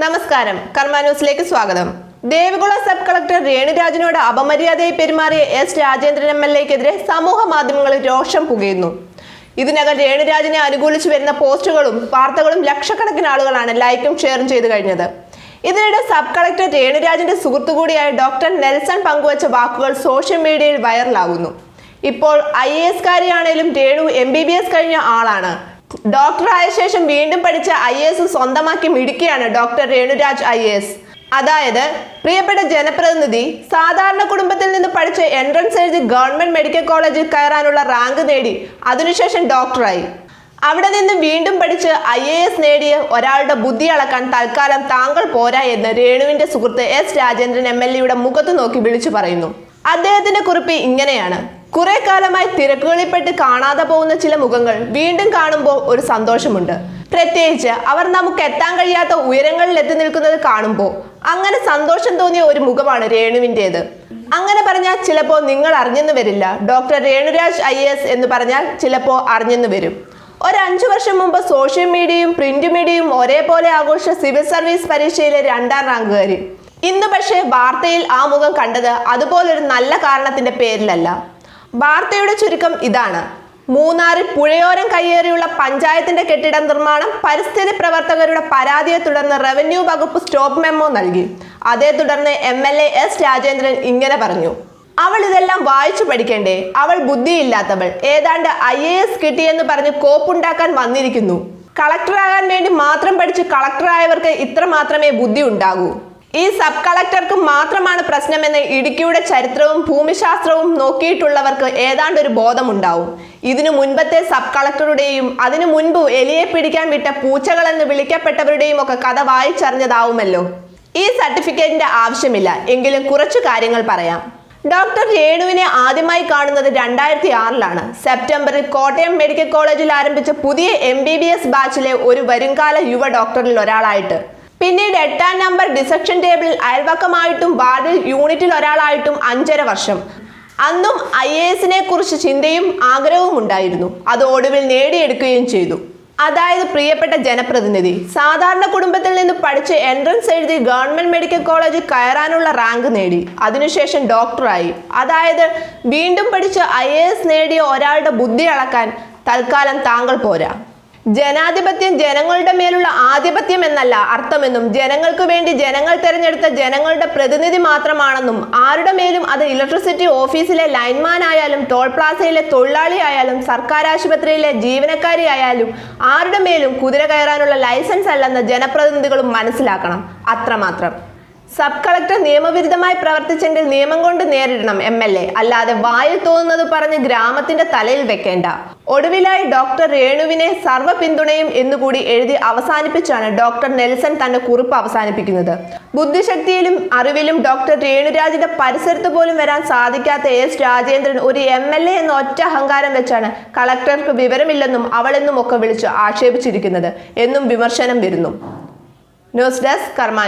നമസ്കാരം. കർമ്മ ന്യൂസിലേക്ക് സ്വാഗതം. ദേവികുള സബ് കളക്ടർ രേണുരാജിനോട് അപമര്യാദയായി പെരുമാറിയ എസ് രാജേന്ദ്രൻ എം എൽ എക്കെതിരെ സമൂഹ മാധ്യമങ്ങളിൽ രോഷം പുകയുന്നു. ഇതിനകം രേണുരാജിനെ അനുകൂലിച്ചു വരുന്ന പോസ്റ്റുകളും വാർത്തകളും ലക്ഷക്കണക്കിന് ആളുകളാണ് ലൈക്കും ഷെയറും ചെയ്തു കഴിഞ്ഞത്. ഇതിനിടെ സബ് കളക്ടർ രേണുരാജിന്റെ സുഹൃത്തു കൂടിയായ ഡോക്ടർ നെൽസൺ പങ്കുവച്ച വാക്കുകൾ സോഷ്യൽ മീഡിയയിൽ വൈറലാകുന്നു ഇപ്പോൾ I A S കാരിയാണേലും Renu M B B S കഴിഞ്ഞ ആളാണ്. ഡോക്ടറായ ശേഷം വീണ്ടും പഠിച്ച ഐ എസ് സ്വന്തമാക്കി മിടുക്കിയാണ് ഡോക്ടർ രേണുരാജ് ഐ എസ്. അതായത് പ്രിയപ്പെട്ട ജനപ്രതിനിധി സാധാരണ കുടുംബത്തിൽ നിന്ന് പഠിച്ച് എൻട്രൻസ് എഴുതി ഗവൺമെന്റ് മെഡിക്കൽ കോളേജിൽ കയറാനുള്ള റാങ്ക് നേടി അതിനുശേഷം ഡോക്ടറായി. അവിടെ നിന്ന് വീണ്ടും പഠിച്ച് ഐ എ എസ് നേടിയ ഒരാളുടെ ബുദ്ധി അളക്കാൻ തൽക്കാലം താങ്കൾ പോരാ എന്ന് രേണുവിന്റെ സുഹൃത്ത് എസ് രാജേന്ദ്രൻ എം എൽ എയുടെ മുഖത്ത് നോക്കി വിളിച്ചു പറയുന്നു. അദ്ദേഹത്തിന്റെ കുറിപ്പ് ഇങ്ങനെയാണ്. കുറെ കാലമായി തിരക്കുകളിൽപ്പെട്ട് കാണാതെ പോകുന്ന ചില മുഖങ്ങൾ വീണ്ടും കാണുമ്പോൾ ഒരു സന്തോഷമുണ്ട്. പ്രത്യേകിച്ച് അവർ നമുക്ക് എത്താൻ കഴിയാത്ത ഉയരങ്ങളിൽ എത്തി നിൽക്കുന്നത് കാണുമ്പോൾ അങ്ങനെ സന്തോഷം തോന്നിയ ഒരു മുഖമാണ് രേണുവിന്റെത്. അങ്ങനെ പറഞ്ഞാൽ ചിലപ്പോൾ നിങ്ങൾ അറിഞ്ഞെന്ന് വരില്ല. ഡോക്ടർ രേണുരാജ് ഐ എസ് എന്ന് പറഞ്ഞാൽ ചിലപ്പോൾ അറിഞ്ഞെന്ന് വരും. ഒരു അഞ്ചു വർഷം മുമ്പ് സോഷ്യൽ മീഡിയയും പ്രിന്റ് മീഡിയയും ഒരേപോലെ ആഘോഷ സിവിൽ സർവീസ് പരീക്ഷയിലെ രണ്ടാം റാങ്കുകാരി. ഇന്ന് പക്ഷേ വാർത്തയിൽ ആ മുഖം കണ്ടത് അതുപോലൊരു നല്ല കാരണത്തിന്റെ പേരിലല്ല. വാർത്തയുടെ ചുരുക്കം ഇതാണ്. മൂന്നാറിൽ പുഴയോരം കയ്യേറിയുള്ള പഞ്ചായത്തിന്റെ കെട്ടിട നിർമ്മാണം പരിസ്ഥിതി പ്രവർത്തകരുടെ പരാതിയെ തുടർന്ന് റവന്യൂ വകുപ്പ് സ്റ്റോപ്പ് മെമ്മോ നൽകി. അതേ തുടർന്ന് M L A S Rajendran ഇങ്ങനെ പറഞ്ഞു. അവൾ ഇതെല്ലാം വായിച്ചു പഠിക്കണ്ടേ? അവൾ ബുദ്ധിയില്ലാത്തവൾ. ഏതാണ്ട് ഐ എ എസ് കിട്ടിയെന്ന് പറഞ്ഞ് കോപ്പുണ്ടാക്കാൻ വന്നിരിക്കുന്നു. കളക്ടറാകാൻ വേണ്ടി മാത്രം പഠിച്ച് കളക്ടറായവർക്ക് ഇത്ര മാത്രമേ ബുദ്ധി ഉണ്ടാകൂ. ഈ സബ് കളക്ടർക്ക് മാത്രമാണ് പ്രശ്നമെന്ന് ഇടുക്കിയുടെ ചരിത്രവും ഭൂമിശാസ്ത്രവും നോക്കിയിട്ടുള്ളവർക്ക് ഏതാണ്ട് ഒരു ബോധമുണ്ടാവും. ഇതിനു മുൻപത്തെ സബ് കളക്ടറുടെയും അതിനു മുൻപ് എലിയെ പിടിക്കാൻ വിട്ട പൂച്ചകളെന്ന് വിളിക്കപ്പെട്ടവരുടെയും ഒക്കെ കഥ വായിച്ചറിഞ്ഞതാവുമല്ലോ. ഈ സർട്ടിഫിക്കറ്റിന്റെ ആവശ്യമില്ല. എങ്കിലും കുറച്ചു കാര്യങ്ങൾ പറയാം. ഡോക്ടർ രേണുവിനെ ആദ്യമായി കാണുന്നത് രണ്ടായിരത്തി ആറിലാണ് സെപ്റ്റംബറിൽ കോട്ടയം മെഡിക്കൽ കോളേജിൽ ആരംഭിച്ച പുതിയ എം ബി ബി എസ് ബാച്ചിലെ ഒരു വരുംകാല യുവ ഡോക്ടറിൽ ഒരാളായിട്ട്. പിന്നീട് എട്ടാം നമ്പർ ഡിസക്ഷൻ ടേബിളിൽ അയൽവക്കമായിട്ടും വാർഡിൽ യൂണിറ്റിൽ ഒരാളായിട്ടും അഞ്ചര വർഷം. അന്നും ഐ എ എസിനെ കുറിച്ച് ചിന്തയും ആഗ്രഹവും ഉണ്ടായിരുന്നു. അത് ഒടുവിൽ നേടിയെടുക്കുകയും ചെയ്തു. അതായത് പ്രിയപ്പെട്ട ജനപ്രതിനിധി സാധാരണ കുടുംബത്തിൽ നിന്ന് പഠിച്ച് എൻട്രൻസ് എഴുതി ഗവൺമെന്റ് മെഡിക്കൽ കോളേജിൽ കയറാനുള്ള റാങ്ക് നേടി. അതിനുശേഷം ഡോക്ടറായി. അതായത് വീണ്ടും പഠിച്ച് ഐ നേടിയ ഒരാളുടെ ബുദ്ധി അളക്കാൻ തൽക്കാലം താങ്കൾ പോരാ. ജനാധിപത്യം ജനങ്ങളുടെ മേലുള്ള ആധിപത്യം എന്നല്ല അർത്ഥമെന്നും ജനങ്ങൾക്ക് വേണ്ടി ജനങ്ങൾ തെരഞ്ഞെടുത്ത ജനങ്ങളുടെ പ്രതിനിധി മാത്രമാണെന്നും ആരുടെ മേലും അത് ഇലക്ട്രിസിറ്റി ഓഫീസിലെ ലൈൻമാൻ ആയാലും ടോൾ പ്ലാസയിലെ തൊഴിലാളി ആയാലും സർക്കാർ ആശുപത്രിയിലെ ജീവനക്കാരി ആയാലും ആരുടെ മേലും കുതിര കയറാനുള്ള ലൈസൻസ് അല്ലെന്ന് ജനപ്രതിനിധികളും മനസ്സിലാക്കണം. അത്രമാത്രം. സബ് കളക്ടർ നിയമവിരുദ്ധമായി പ്രവർത്തിച്ചെങ്കിൽ നിയമം കൊണ്ട് നേരിടണം എം എൽ എ. അല്ലാതെ വായിൽ തോന്നുന്നത് പറഞ്ഞ് ഗ്രാമത്തിന്റെ തലയിൽ വെക്കേണ്ട. ഒടുവിലായി ഡോക്ടർ രേണുവിനെ സർവ പിന്തുണയും എന്നുകൂടി എഴുതി അവസാനിപ്പിച്ചാണ് ഡോക്ടർ നെൽസൺ തന്റെ കുറിപ്പ് അവസാനിപ്പിക്കുന്നത്. ബുദ്ധിശക്തിയിലും അറിവിലും ഡോക്ടർ രേണുരാജിന്റെ പരിസരത്ത് പോലും വരാൻ സാധിക്കാത്ത എസ് രാജേന്ദ്രൻ ഒരു എം എൽ എ എന്ന ഒറ്റ അഹങ്കാരം വെച്ചാണ് കളക്ടർക്ക് വിവരമില്ലെന്നും അവളെന്നും ഒക്കെ വിളിച്ച് ആക്ഷേപിച്ചിരിക്കുന്നത് എന്നും വിമർശനം വരുന്നു. News desk Karma